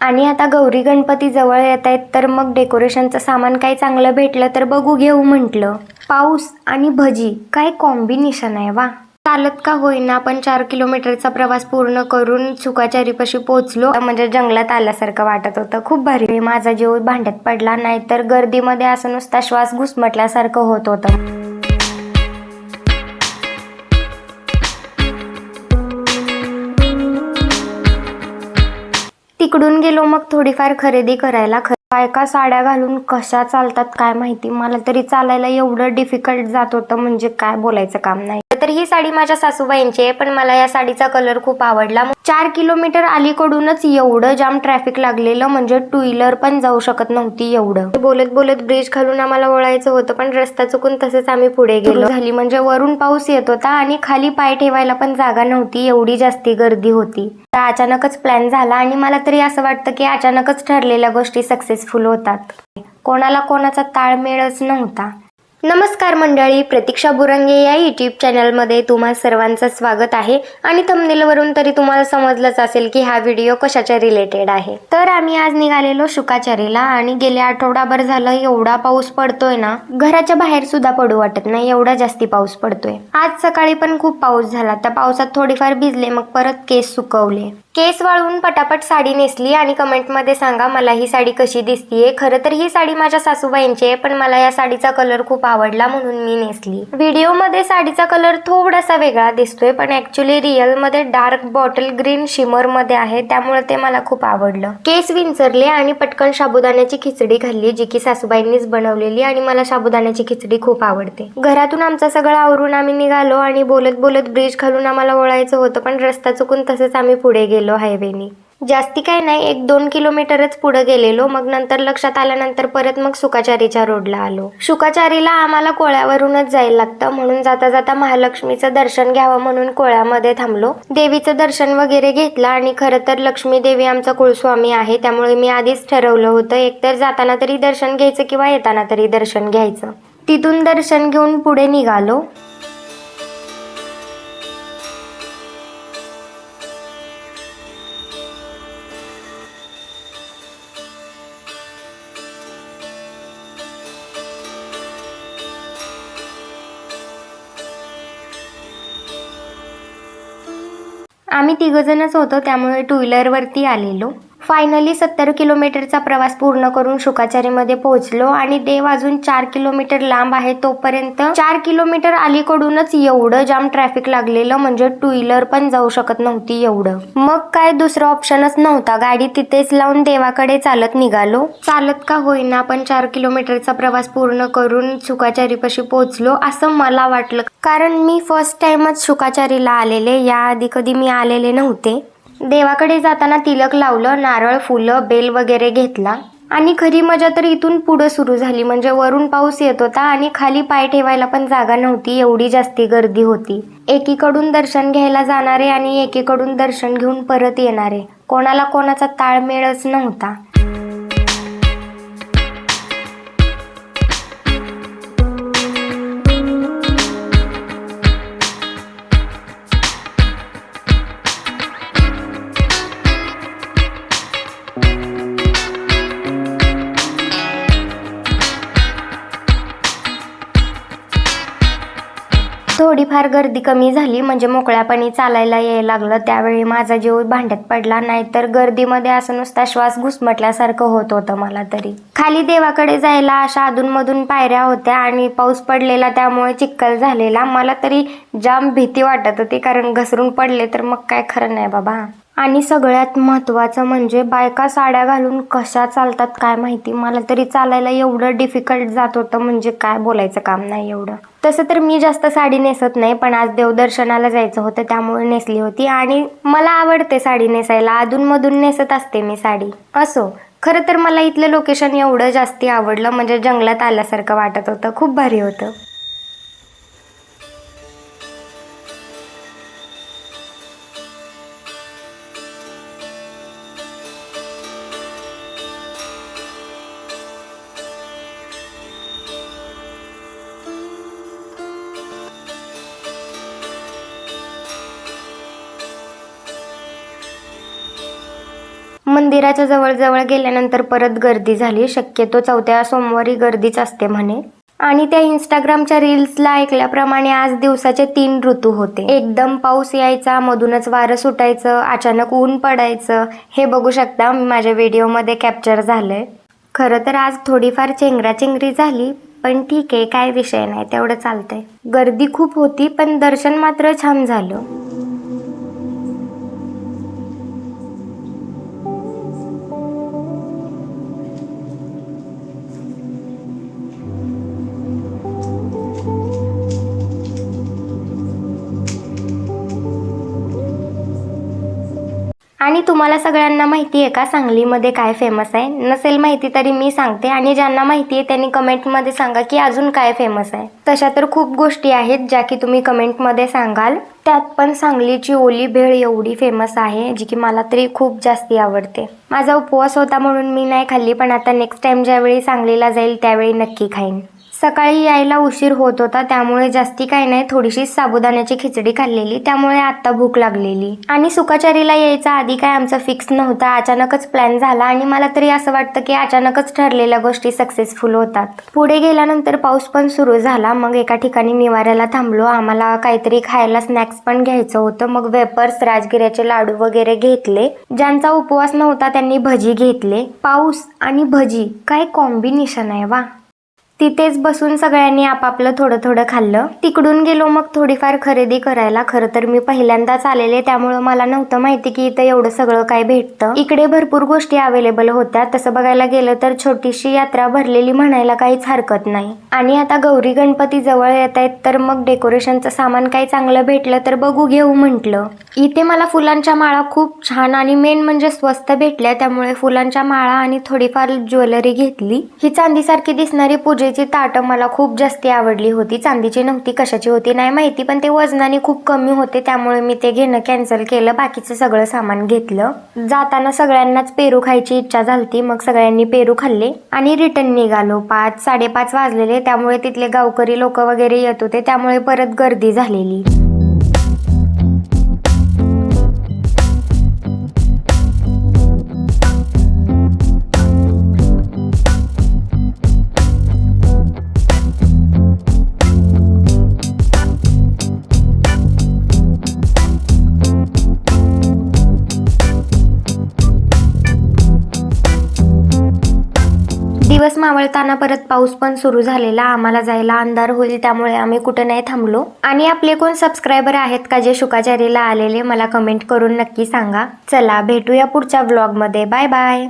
आणि आता गौरी गणपती जवळ येत आहेत तर मग डेकोरेशनचं सामान काही चांगलं भेटलं तर बघू घेऊ म्हटलं. पाऊस आणि भजी काय कॉम्बिनेशन आहे वा. चालत का होईना आपण चार किलोमीटरचा प्रवास पूर्ण करून सुकाचारीपाशी पोहोचलो. म्हणजे जंगलात आल्यासारखं वाटत होतं. खूप भारी. माझा जीव भांड्यात पडला नाही तर गर्दीमध्ये असं नुसता श्वास घुसमटल्यासारखं होत होतं. तिकडून गेलो मग थोडीफार खरेदी करायला ख- बायका साड्या घालून कशा चालतात काय माहिती. मला तरी चालायला एवढं डिफिकल्ट जात होतं म्हणजे काय बोलायचं काम नाही. तर ही साडी माझ्या सासूबाईंची आहे पण मला या साडीचा कलर खूप आवडला. चार किलोमीटर अलीकडूनच एवढं जाम ट्रॅफिक लागलेलं म्हणजे टू व्हीलर पण जाऊ शकत नव्हती एवढं. बोलत बोलत ब्रिज खालून आम्हाला वळायचं होतं पण रस्ता चुकून तसेच आम्ही पुढे गेलो. झाली. म्हणजे वरून पाऊस येत होता आणि खाली पाय ठेवायला पण जागा नव्हती एवढी जास्ती गर्दी होती. तर अचानकच प्लॅन झाला आणि मला तरी असं वाटतं की अचानकच ठरलेल्या गोष्टी सक्सेसफुल होतात. कोणाला कोणाचा ताळमेळच नव्हता. नमस्कार मंडळी प्रतीक्षा बुरंगे या युट्यूब चॅनलमध्ये तुम्हा सर्वांचं स्वागत आहे. आणि थंबनेलवरून तरी तुम्हाला समजलंच असेल की हा व्हिडिओ कशाच्या रिलेटेड आहे. तर आम्ही आज निघालेलो शुकाचारीला आणि गेल्या आठवडाभर झालं एवढा पाऊस पडतोय ना घराच्या बाहेर सुद्धा पडू वाटत नाही एवढा जास्ती पाऊस पडतोय. आज सकाळी पण खूप पाऊस झाला. त्या पावसात थोडीफार भिजले मग परत केस सुकवले. केस वाळवून पटापट साडी नेसली आणि कमेंटमध्ये सांगा मला ही साडी कशी दिसतीये? खरं तर ही साडी माझ्या सासूबाईंची आहे पण मला या साडीचा कलर खूप आवडला म्हणून मी नेसली. व्हिडिओमध्ये साडीचा कलर थोडासा वेगळा दिसतोय पण ऍक्च्युली रिअलमध्ये डार्क बॉटल ग्रीन शिमरमध्ये आहे त्यामुळे ते मला खूप आवडलं. केस विंचरले आणि पटकन साबुदाण्याची खिचडी खाल्ली जी की सासूबाईंनीच बनवलेली आणि मला साबुदाण्याची खिचडी खूप आवडते. घरातून आमचं सगळं आवरून आम्ही निघालो आणि बोलत बोलत ब्रिज खालून आम्हाला वळायचं होतं पण रस्ता चुकून तसंच आम्ही पुढे गेलो. हायवेनी जास्ती काय नाही एक दोन किलोमीटरच पुढे गेलेलो. मग नंतर लक्षात आल्यानंतर परत मग सुकाचारीच्या रोडला आलो. सुकाचारीला आम्हाला कोळ्यावरूनच जायला लागतं. म्हणून जाता जाता महालक्ष्मीचं दर्शन घ्यावं म्हणून कोळ्यामध्ये थांबलो. देवीचं दर्शन वगैरे घेतलं आणि खरं तर लक्ष्मी देवी आमचा कुळस्वामी आहे. त्यामुळे मी आधीच ठरवलं होतं एकतर जाताना तरी दर्शन घ्यायचं किंवा येताना तरी दर्शन घ्यायचं. तिथून दर्शन घेऊन पुढे निघालो. आम्ही तिघंजणच होतो त्यामुळे टू व्हीलरवरती आलेलो. फायनली सत्तर किलोमीटरचा प्रवास पूर्ण करून शुकाचारीमध्ये पोहोचलो आणि देव अजून चार किलोमीटर लांब आहे तोपर्यंत चार किलोमीटर अलीकडूनच एवढं जाम ट्रॅफिक लागलेलं म्हणजे टू व्हीलर पण जाऊ शकत नव्हती एवढं. मग काय दुसरा ऑप्शनच नव्हता. गाडी तिथेच लावून देवाकडे चालत निघालो. चालत का होईना आपण चार किलोमीटरचा प्रवास पूर्ण करून शुकाचारीपाशी पोहोचलो असं मला वाटलं. कारण मी फर्स्ट टाइमच शुकाचारीला आलेले. याआधी कधी मी आलेले नव्हते. देवाकडे जाताना तिलक लावलं नारळ फुलं बेल वगैरे घेतला. आणि खरी मजा तर इथून पुढं सुरू झाली. म्हणजे वरून पाऊस येत होता आणि खाली पाय ठेवायला पण जागा नव्हती. एवढी जास्ती गर्दी होती. एकीकडून दर्शन घ्यायला जाणारे आणि एकीकडून दर्शन घेऊन परत येणारे. कोणाला कोणाचा ताळमेळच नव्हता. थोडीफार गर्दी कमी झाली म्हणजे मोकळ्यापणी चालायला यायला लागलं. त्यावेळी माझा जीव भांड्यात पडला नाहीतर गर्दीमध्ये असं नुसता श्वास घुसमटल्यासारखं होत होतं मला तरी. खाली देवाकडे जायला अशा अधूनमधून पायऱ्या होत्या आणि पाऊस पडलेला त्यामुळे चिक्कल झालेला. मला तरी जाम भीती वाटत होती कारण घसरून पडले तर मग काय खरं नाही बाबा. आणि सगळ्यात महत्त्वाचं म्हणजे बायका साड्या घालून कशा चालतात काय माहिती? मला तरी चालायला एवढं डिफिकल्ट जात होतं म्हणजे काय बोलायचं काम नाही एवढं. तसं तर मी जास्त साडी नेसत नाही पण आज देवदर्शनाला जायचं होतं त्यामुळे नेसली होती आणि मला आवडते साडी नेसायला. अधूनमधून नेसत असते मी साडी. असो खरं तर मला इथलं लोकेशन एवढं जास्ती आवडलं म्हणजे जंगलात आल्यासारखं वाटत होतं. खूप भारी होतं. मंदिराच्या जवळजवळ गेल्यानंतर परत गर्दी झाली. शक्यतो चौथ्या सोमवारी गर्दीच असते म्हणे. आणि त्या इंस्टाग्रामच्या रील्सला ऐकल्याप्रमाणे आज दिवसाचे तीन ऋतू होते. एकदम पाऊस यायचा मधूनच वारं सुटायचं अचानक ऊन पडायचं. हे बघू शकता माझ्या व्हिडिओमध्ये कॅप्चर झालंय. खरं तर आज थोडीफार चेंगराचेंगरी झाली पण ठीक आहे काय विषय नाही तेवढं चालतंय. गर्दी खूप होती पण दर्शन मात्र छान झालं. आणि तुम्हाला सगळ्यांना माहिती आहे का सांगलीमध्ये काय फेमस आहे? नसेल माहिती तरी मी सांगते आणि ज्यांना माहिती आहे त्यांनी कमेंटमध्ये सांगा की अजून काय फेमस आहे. तशा तर खूप गोष्टी आहेत ज्या की तुम्ही कमेंटमध्ये सांगाल. त्यात पण सांगलीची ओली भेळ एवढी फेमस आहे जी की मला तरी खूप जास्ती आवडते. माझा उपवास होता म्हणून मी नाही खाल्ली पण आता नेक्स्ट टाइम ज्यावेळी सांगलीला जाईल त्यावेळी नक्की खाईन. सकाळी यायला उशीर होत होता त्यामुळे जास्ती काही नाही थोडीशी साबुदाण्याची खिचडी खाल्लेली त्यामुळे आत्ता भूक लागलेली. आणि सुखाचारीला यायचा आधी काय आमचं फिक्स नव्हता अचानकच प्लॅन झाला आणि मला तरी असं वाटतं की अचानकच ठरलेल्या गोष्टी सक्सेसफुल होतात. पुढे गेल्यानंतर पाऊस पण सुरू झाला मग एका ठिकाणी निवाऱ्याला थांबलो आम्हाला काहीतरी खायला स्नॅक्स पण घ्यायचं होतं मग वेपर्स राजगिऱ्याचे लाडू वगैरे घेतले. ज्यांचा उपवास नव्हता त्यांनी भजी घेतले. पाऊस आणि भजी काय कॉम्बिनेशन आहे वा. तिथेच बसून सगळ्यांनी आपापलं थोडं थोडं खाल्लं. तिकडून गेलो मग थोडीफार खरेदी करायला. खरं तर मी पहिल्यांदाच आलेले त्यामुळं मला नव्हतं माहिती की इथं एवढं सगळं काय भेटतं. इकडे भरपूर गोष्टी अवेलेबल होत्या. तसं बघायला गेलं तर छोटीशी यात्रा भरलेली म्हणायला काहीच हरकत नाही. आणि आता गौरी गणपती जवळ येत आहेत तर मग डेकोरेशनचं सामान काही चांगलं भेटलं तर बघू घेऊ म्हटलं. इथे मला फुलांच्या माळा खूप छान आणि मेन म्हणजे स्वस्त भेटल्या त्यामुळे फुलांच्या माळा आणि थोडीफार ज्वेलरी घेतली. ही चांदीसारखी दिसणारी पूजेची ताटं मला खूप जास्ती आवडली होती. चांदीची नव्हती कशाची होती नाही माहिती पण ते वजनाने खूप कमी होते त्यामुळे मी ते घेणं कॅन्सल केलं. बाकीचं सगळं सामान घेतलं. जाताना सगळ्यांनाच पेरू खायची इच्छा झालती मग सगळ्यांनी पेरू खाल्ले आणि रिटर्न निघालो. पाच साडेपाच वाजलेले त्यामुळे तिथले गावकरी लोक वगैरे येत होते त्यामुळे परत गर्दी झालेली. दिवस मावळताना परत पाऊस पण सुरू झालेला. आम्हाला जायला अंधार होईल त्यामुळे आम्ही कुठं नाही थांबलो. आणि आपले कोण सबस्क्रायबर आहेत का जे शुकाचारीला आलेले मला कमेंट करून नक्की सांगा. चला भेटूया पुढच्या ब्लॉगमध्ये बाय बाय